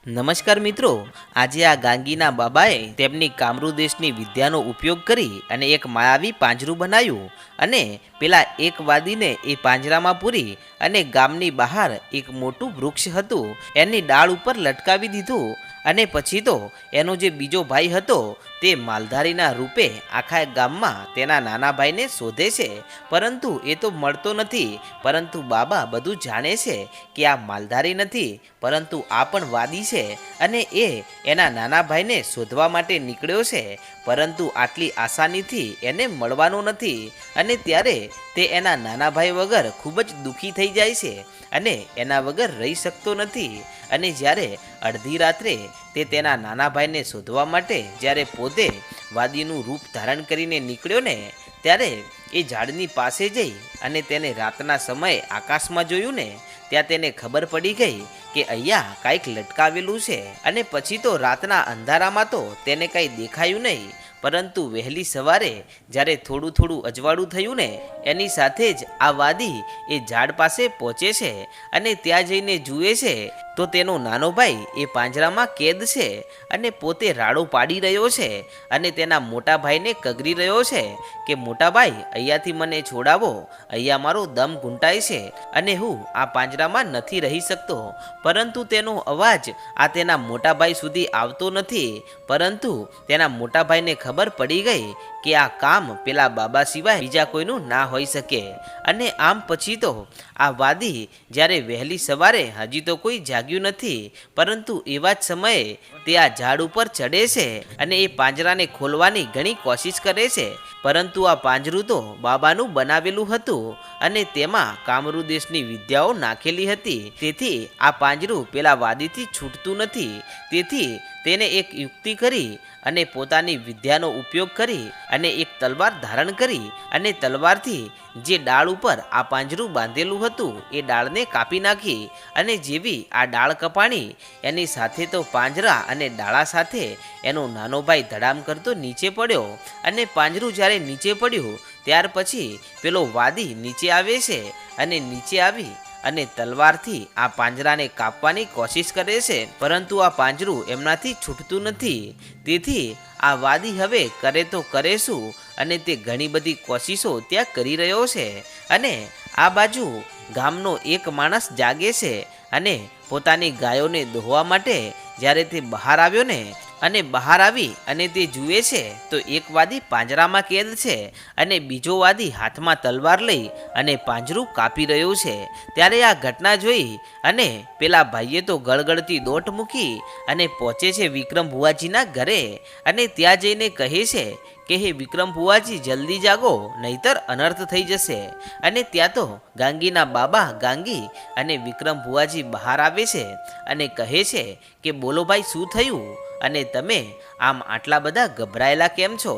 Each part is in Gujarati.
નમસ્કાર મિત્રો, આજે આ ગાંગીના બાબાએ તેમની કામરૂ દેશની વિદ્યાનો ઉપયોગ કરી અને એક માયાવી પાંજરું બનાવ્યું અને પેલા એક વાદીને એ પાંજરામાં પૂરી અને ગામની બહાર એક મોટું વૃક્ષ હતું. એની ડાળ ઉપર લટકાવી દીધું અને પછી તો એનો જે બીજો ભાઈ હતો તે માલધારીના રૂપે આખા ગામમાં તેના નાના ભાઈને શોધે છે. પરંતુ એ તો મળતો નથી. પરંતુ બાબા બધું જાણે છે કે આ માલધારી નથી. પરંતુ આ પણ વાદી છે અને એ એના નાના ભાઈને શોધવા માટે નીકળ્યો છે. પરંતુ આટલી આસાનીથી એને મળવાનો નથી. અને ત્યારે તે એના નાના ભાઈ વગર ખૂબ જ દુઃખી થઈ જાય છે. અને એના વગર રહી શકતો નથી. અને જ્યારે અડધી રાત્રે તે તેના નાના ભાઈને શોધવા માટે જ્યારે પોતે વાદીનું રૂપ ધારણ કરીને નીકળ્યો ને, ત્યારે એ ઝાડની પાસે જઈ અને તેને રાતના સમયે આકાશમાં જોયું ને, ત્યાં તેને ખબર પડી ગઈ કે અહીંયા કાંઈક લટકાવેલું છે અને પછી તો રાતના અંધારામાં તો તેને કાંઈ દેખાયું નહીં. પરંતુ વહેલી સવારે જ્યારે થોડું થોડું અજવાળું થયું ને, એની સાથે જ આ વાદી એ ઝાડ પાસે પહોંચે છે અને ત્યાં જઈને જુએ છે તો તેનો નાનો ભાઈ એ પાંજરામાં કેદ છે અને પોતે રાડો પાડી રહ્યો છે અને તેના મોટા ભાઈને કગરી રહ્યો છે કે, મોટા ભાઈ, અહીંયાથી મને છોડાવો. અહીંયા મારો દમ ઘૂંટાય છે અને હું આ પાંજરામાં નથી રહી શકતો. પરંતુ તેનો અવાજ આ તેના મોટાભાઈ સુધી આવતો નથી. પરંતુ તેના મોટાભાઈને ખબર પડી ગઈ કે આ કામ પેલા બાબા સિવાય બીજા કોઈનું ના હોઈ શકે. અને આમ પછી તો આ વાદી જ્યારે વહેલી સવારે હજી તો કોઈ જાગ્યું નથી, પરંતુ એવા જ સમયે તે આ ઝાડ ઉપર ચડે છે અને એ પાંજરાને ખોલવાની ઘણી કોશિશ કરે છે. પરંતુ આ પાંજરું તો બાબાનું બનાવેલું હતું અને તેમાં કામરૂ દેશની વિદ્યાઓ નાખેલી હતી. તેથી આ પાંજરું પેલા વાદીથી છૂટતું નથી. તેથી તેને એક યુક્તિ કરી અને પોતાની વિદ્યાનો ઉપયોગ કરી અને એક તલવાર ધારણ કરી અને તલવારથી જે ડાળ ઉપર આ પાંજરું બાંધેલું હતું એ ડાળને કાપી નાખી અને જેવી આ ડાળ કપાણી એની સાથે તો પાંજરા અને ડાળા સાથે એનો નાનો ભાઈ ધડામ કરતો નીચે પડ્યો અને પાંજરું જ્યારે નીચે પડ્યું ત્યાર પછી પેલો વાદી નીચે આવે છે અને નીચે આવી અને તલવારથી આ પાંજરાને કાપવાની કોશિશ કરે છે, પરંતુ આ પાંજરું એમનાથી છૂટતું નથી. તેથી આ વાદી હવે કરે તો કરે શું અને તે ઘણી બધી કોશિશો ત્યાં કરી રહ્યો છે અને આ બાજુ ગામનો એક માણસ જાગે છે અને પોતાની ગાયોને દોહવા માટે જ્યારે તે બહાર આવ્યો ને અને બહાર આવી અને તે જુએ છે, તો એક વાદી પાંજરામાં કેદ છે અને બીજો વાદી હાથમાં તલવાર લઈ અને પાંજરું કાપી રહ્યો છે. ત્યારે આ ઘટના જોઈ અને પેલા ભાઈએ તો ગળગળતી દોટ મૂકી અને પહોંચે છે વિક્રમ ભુવાજીના ઘરે અને ત્યાં જઈને કહે છે કે, હે વિક્રમ ભુવાજી, જલ્દી જાગો, નહીતર અનર્થ થઈ જશે. અને ત્યાં તો ગાંગીના બાબા ગાંગી અને વિક્રમ ભુવાજી બહાર આવે છે અને કહે છે કે, બોલો ભાઈ, શું થયું? અને તમે આમ આટલા બધા ગભરાયેલા કેમ છો?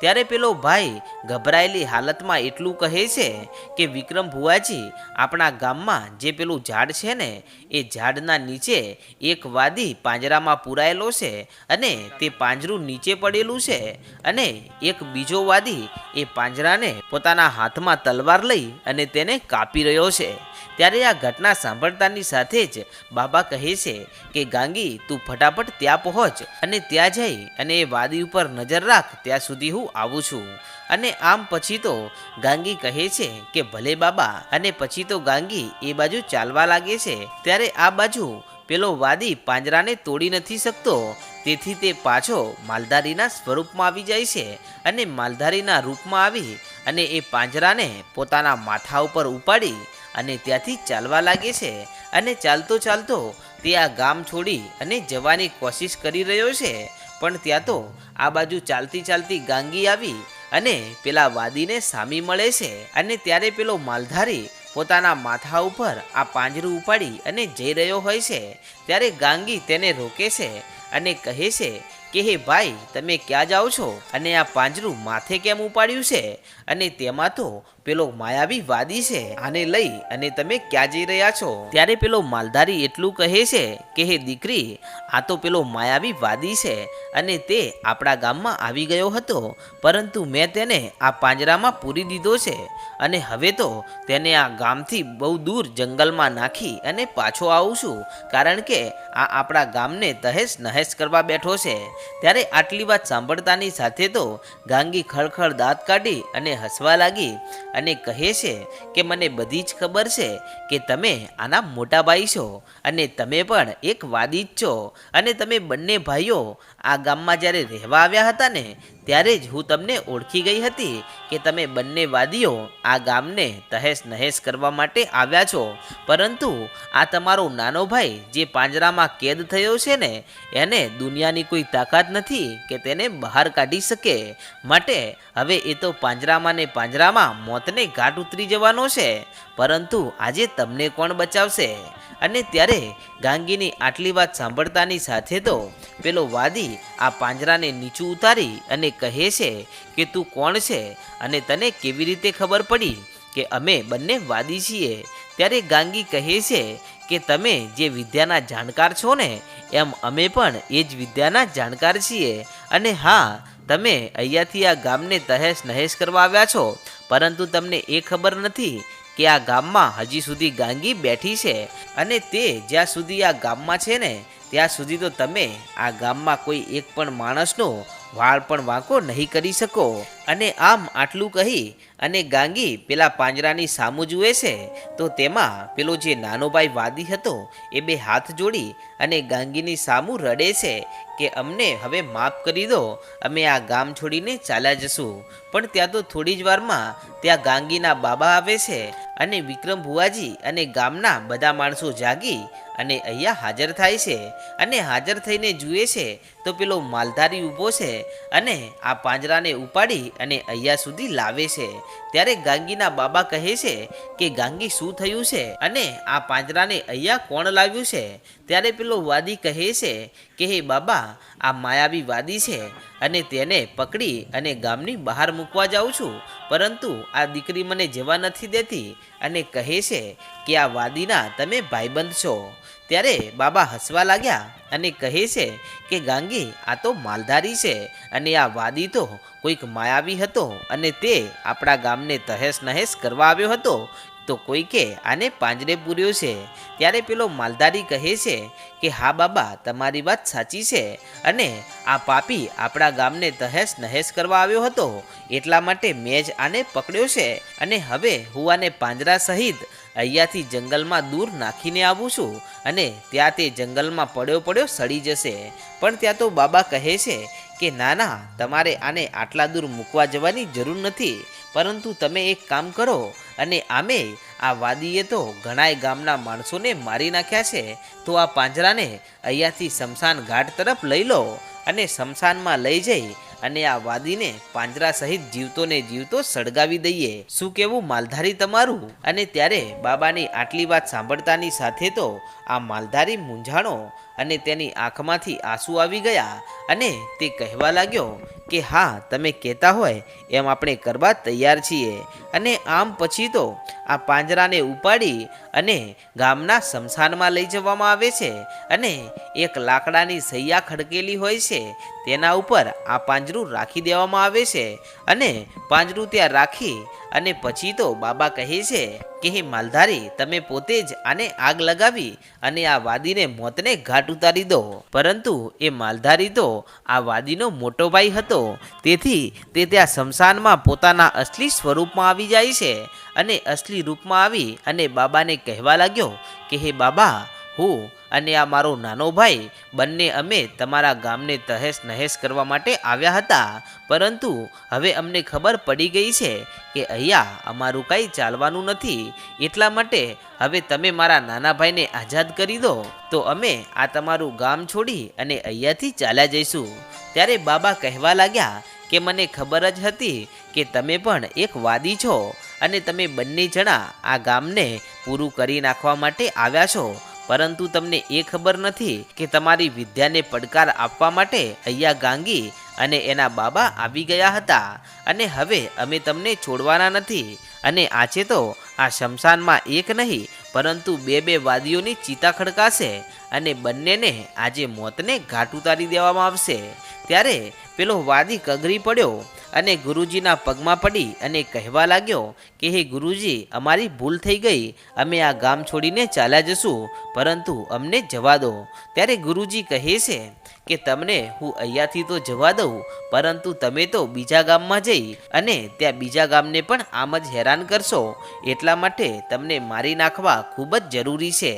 ત્યારે પેલો ભાઈ ગભરાયેલી હાલતમાં એટલું કહે છે કે વિક્રમ ભુવાજી, આપણા ગામમાં જે પેલું ઝાડ છે ને, એ ઝાડના નીચે એક વાદી પાંજરામાં પૂરાયેલો છે અને તે પાંજરું નીચે પડેલું છે અને એક બીજો વાદી એ પાંજરાને પોતાના હાથમાં તલવાર લઈ અને તેને કાપી રહ્યો છે. ત્યારે આ ઘટના સાંભળતાની સાથે જ બાબા કહે છે કે, ગાંગી, તું ફટાફટ ત્યાં પહોંચ અને ત્યાં જઈ અને એ વાદી ઉપર નજર રાખ, ત્યાં સુધી હું આવું છું. અને આમ પછી તો ગાંગી કહે છે કે, ભલે બાબા. અને પછી તો ગાંગી એ બાજુ ચાલવા લાગે છે. ત્યારે આ બાજુ પેલો વાદી પાંજરાને તોડી નથી શકતો. તેથી તે પાછો માલધારીના સ્વરૂપમાં આવી જાય છે અને માલધારીના રૂપમાં આવી અને એ પાંજરાને પોતાના માથા ઉપર ઉપાડી અને ત્યાંથી ચાલવા લાગે છે અને ચાલતો ચાલતો તે આ ગામ છોડી અને જવાની કોશિશ કરી રહ્યો છે. પણ ત્યાં તો આ બાજુ ચાલતી ચાલતી ગાંગી આવી અને પેલા વાદીને સામી મળે છે અને ત્યારે પેલો માલધારી પોતાના માથા ઉપર આ પાંજરું ઉપાડી અને જઈ રહ્યો હોય છે. ત્યારે ગાંગી તેને રોકે છે અને કહે છે કે, હે ભાઈ, તમે ક્યાં જાઓ છો? અને આ પાંજરું માથે કેમ ઉપાડ્યું છે? અને તેમાં તો પેલો માયાવી વાદી છે, આને લઈ અને તમે ક્યાં જઈ રહ્યા છો? ત્યારે પેલો માલધારી એટલું કહે છે કે, હે દીકરી, આ તો પેલો માયાવી વાદી છે, અને તે આપણા ગામમાં આવી ગયો હતો, પરંતુ મેં તેને આ પાંજરામાં પૂરી દીધો છે. અને હવે તો તેને આ ગામથી બહુ દૂર જંગલમાં નાખી અને પાછો આવું છું. કારણ કે આ આપણા ગામને તહેસ નહેસ કરવા બેઠો છે. ત્યારે આટલી વાત સાંભળતાની સાથે તો ગાંગી ખળખળ દાંત કાઢી અને હસવા લાગી અને કહે છે કે મને બધી જ ખબર છે કે તમે આના મોટા ભાઈ છો અને તમે પણ એક વાદી જ છો. અને તમે બંને ભાઈઓ આ ગામમાં જ્યારે રહેવા આવ્યા હતા ને ત્યારે જ હું તમને ઓળખી ગઈ હતી કે તમે બંને વાદીઓ આ ગામને તહેસ નહેસ કરવા માટે આવ્યા છો. પરંતુ આ તમારો નાનો ભાઈ જે પાંજરામાં કેદ થયો છે ને, એને દુનિયાની કોઈ તાકાત નથી કે તેને બહાર કાઢી શકે. માટે હવે એ તો પાંજરામાં ને પાંજરામાં મોતને ઘાટ ઉતરી જવાનો છે. પરંતુ આજે તમને કોણ બચાવશે? અને ત્યારે ગાંગીની આટલી વાત સાંભળતાની સાથે તો પેલો વાદી આ પાંજરાને નીચું ઉતારી અને કહે છે કે, તું કોણ છે? અને તને કેવી રીતે ખબર પડી કે અમે બંને વાદી છીએ? ત્યારે ગાંગી કહે છે કે, તમે જે વિદ્યાના જાણકાર છો ને, એમ અમે પણ એ જ વિદ્યાના જાણકાર છીએ. અને હા, તમે અહીંયાથી આ ગામને તહેશ નહેશ કરવા આવ્યા છો, પરંતુ તમને એ ખબર નથી કે આ ગામમાં હજી સુધી ગાંગી બેઠી છે અને તે જ્યાં સુધી આ ગામમાં છે ને, ત્યાં સુધી તો તમે આ ગામમાં કોઈ એક પણ માણસનો વાળ પણ વાંકો નહીં કરી શકો. અને આમ આટલું કહી અને ગાંગી પેલા પાંજરાની સામું જુએ છે, તો તેમાં પેલો જે નાનો ભાઈ વાદી હતો, એ બે હાથ જોડી અને ગાંગીની સામું રડે છે કે અમને હવે માફ કરી દો, અમે આ ગામ છોડીને ચાલ્યા જશું. પણ ત્યાં તો થોડી જ વારમાં ત્યાં ગાંગીના બાબા આવે છે અને વિક્રમ ભુવાજી અને ગામના બધા માણસો જાગી અને અહીંયા હાજર થાય છે. અને હાજર થઈને જુએ છે તો પેલો માલધારી ઊભો છે અને આ પાંજરાને ઉપાડી અને અહીંયા સુધી લાવે છે. ત્યારે ગાંગીના બાબા કહે છે કે, ગાંગી, શું થયું છે? અને આ પાંજરાને અહીંયા કોણ લાવ્યું છે? ત્યારે પેલો વાદી કહે છે કે, હે બાબા, આ માયાવી વાદી છે અને તેને પકડી અને ગામની બહાર મૂકવા જાઉં છું. પરંતુ આ દીકરી મને જવા નથી દેતી. અને કહે છે કે, આ વાદીના તમે ભાઈબંધ છો. ત્યારે બાબા હસવા લાગ્યા અને કહે છે કે, ગાંગી, આ તો માલધારી છે અને આ વાદી તો કોઈક માયાવી હતો અને તે આપણા ગામને તહેસ નહેસ કરવા આવ્યો હતો તો કોઈકે આને પાંજરે પૂર્યો છે? ત્યારે પેલો માલધારી કહે છે કે, હા બાબા, તમારી વાત સાચી છે અને આ પાપી આપણા ગામને તહેસ નહેસ કરવા આવ્યો હતો. એટલા માટે મેં જ આને પકડ્યો છે અને હવે હું આને પાંજરા સહિત અહીંયાથી જંગલમાં દૂર નાખીને આવું છું અને ત્યાં તે જંગલમાં પડ્યો પડ્યો સડી જશે. પણ ત્યાં તો બાબા કહે છે કે, ના ના, તમારે આને આટલા દૂર મૂકવા જવાની જરૂર નથી. પરંતુ તમે એક કામ કરો અને આમે આ વાદીએ તો ઘણાય ગામના માણસોને મારી નાખ્યા છે. તો આ પાંજરાને અહીંયાથી શમશાન ઘાટ તરફ લઈ લો અને શમશાનમાં લઈ જઈ અને આ વાદીને પાંજરા સહિત જીવતોને જીવતો સળગાવી દઈએ. શું કેવું માલધારી તમારું? અને ત્યારે બાબાની આટલી વાત સાંભળતાની સાથે તો આ માલધારી મૂંઝાણો અને તેની આંખમાંથી આંસુ આવી ગયા અને તે કહેવા લાગ્યો કે, હા, તમે કહેતા હોય એમ આપણે કરવા તૈયાર છીએ. અને આમ પછી તો આ પાંજરાને ઉપાડી અને ગામના શમશાનમાં લઈ જવામાં આવે છે અને એક લાકડાની સૈયા ખડકેલી હોય છે, તેના ઉપર આ પાંજરું રાખી દેવામાં આવે છે અને પાંજરું ત્યાં રાખી અને પછી તો બાબા કહે છે કે, હે માલધારી, તમે પોતે જ આને આગ લગાવી અને આ વાદીને મોતને ઘાટ ઉતારી દો. પરંતુ એ માલધારી તો આ વાદીનો મોટો ભાઈ હતો. તેથી તે ત્યાં શમશાનમાં પોતાના અસલી સ્વરૂપમાં આવી જાય છે અને અસલી રૂપમાં આવી અને બાબાને કહેવા લાગ્યો કે, હે બાબા, હું અને આ મારો નાનો ભાઈ, બંને અમે તમારા ગામને તહેશ નહેશ કરવા માટે આવ્યા હતા. પરંતુ હવે અમને ખબર પડી ગઈ છે કે અહીંયા અમારું કાંઈ ચાલવાનું નથી. એટલા માટે હવે તમે મારા નાના ભાઈને આઝાદ કરી દો. તો અમે આ તમારું ગામ છોડી અને અહીંયાથી ચાલ્યા જઈશું. ત્યારે બાબા કહેવા લાગ્યા કે મને ખબર જ હતી કે તમે પણ એક વાદી છો અને તમે બંને જણા આ ગામને પૂરું કરી નાખવા માટે આવ્યા છો. પરંતુ તમને એ ખબર નથી કે તમારી વિદ્યાને પડકાર આપવા માટે અહીંયા ગાંગી અને એના બાબા આવી ગયા હતા. અને હવે અમે તમને છોડવાના નથી. અને આજે તો આ શમશાનમાં એક નહીં, પરંતુ બે બે વાદીઓની ચિતા ખડકાશે અને બંનેને આજે મોતને ઘાટ ઉતારી દેવામાં આવશે. ત્યારે પેલો વાદી કગરી પડ્યો. અને ગુરુજીના પગમાં પડી અને કહેવા લાગ્યો કે, હે ગુરુજી, અમારી ભૂલ થઈ ગઈ. અમે આ ગામ છોડીને ચાલ્યા જશું, પરંતુ અમને જવા દો. ત્યારે ગુરુજી કહે છે કે, તમને હું અહીંયાથી તો જવા દઉં, પરંતુ તમે તો બીજા ગામમાં જઈ અને ત્યાં બીજા ગામને પણ આમ જ હેરાન કરશો. એટલા માટે તમને મારી નાખવા ખૂબ જ જરૂરી છે.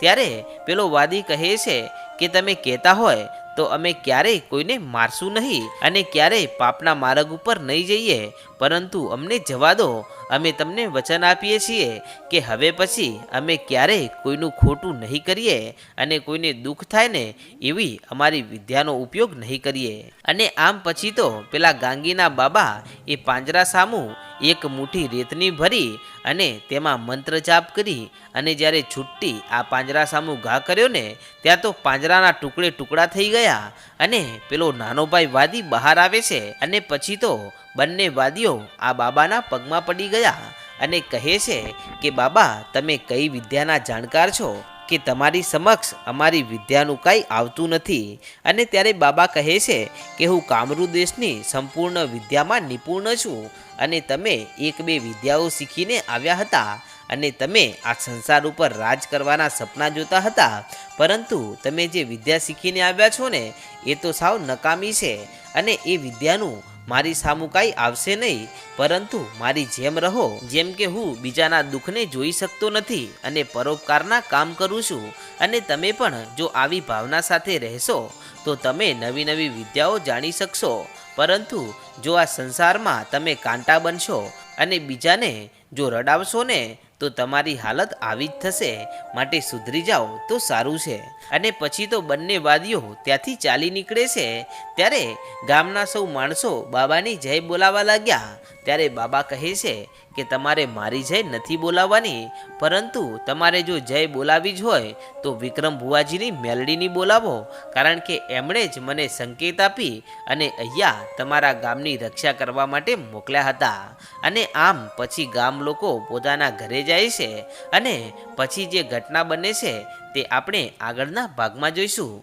ત્યારે પેલો વાદી કહે છે કે, તમે કહેતા હોય તો અમે ક્યારેય કોઈને મારશું નહીં અને ક્યારેય પાપના માર્ગ ઉપર નહીં જઈએ. પરંતુ અમને જવા દો. અમે તમને વચન આપીએ છીએ કે હવે પછી અમે ક્યારેય કોઈનું ખોટું નહીં કરીએ અને કોઈને દુઃખ થાય ને એવી અમારી વિદ્યાનો ઉપયોગ નહીં કરીએ. અને આમ પછી તો પેલા ગાંગીના બાબા એ પાંજરા સામું એક મુઠ્ઠી રેતની ભરી અને તેમાં મંત્ર જાપ કરી અને જ્યારે છુટ્ટી આ પાંજરા સામું ઘા કર્યો ને, ત્યાં તો પાંજરાના ટુકડે ટુકડા થઈ ગયા અને પેલો નાનો ભાઈ વાદી બહાર આવે છે અને પછી તો બંને વાદીઓ આ બાબાના પગમાં પડી ગયા અને કહે છે કે, બાબા, તમે કઈ વિદ્યાના જાણકાર છો કે તમારી સમક્ષ અમારી વિદ્યાનું કાંઈ આવતું નથી? અને ત્યારે બાબા કહે છે કે, હું કામરૂ દેશની સંપૂર્ણ વિદ્યામાં નિપુણ છું અને તમે એક બે વિદ્યાઓ શીખીને આવ્યા હતા અને તમે આ સંસાર ઉપર રાજ કરવાના સપના જોતા હતા. પરંતુ તમે જે વિદ્યા શીખીને આવ્યા છો ને, એ તો સાવ નકામી છે અને એ વિદ્યાનું મારી સામું કાંઈ આવશે નહીં. પરંતુ મારી જેમ રહો, જેમ કે હું બીજાના દુઃખને જોઈ શકતો નથી અને પરોપકારના કામ કરું છું. અને તમે પણ જો આવી ભાવના સાથે રહેશો, તો તમે નવી નવી વિદ્યાઓ જાણી શકશો. પરંતુ જો આ સંસારમાં તમે કાંટા બનશો અને બીજાને જો રડાવશો ને તો તમારી હાલત આવી જ થશે, માટે સુધરી જાઓ તો સારું છે. અને પછી તો બંને વાદીઓ ત્યાંથી ચાલી નીકળે છે, ત્યારે ગામના સૌ માણસો બાબાની જય બોલાવા લાગ્યા. ત્યારે બાબા કહે છે કે તમારે મારી જય નથી બોલાવવાની, પરંતુ તમારે જો જય બોલાવી જ હોય, તો વિક્રમ ભુવાજીની મેલડીની બોલાવો, કારણ કે એમણે જ મને સંકેત આપી અને અહીંયા તમારા ગામની રક્ષા કરવા માટે મોકલ્યા હતા. અને આમ પછી ગામ લોકો પોતાના ઘરે જાય છે અને પછી જે ઘટના બને છે, તે આપણે આગળના ભાગમાં જોઈશું.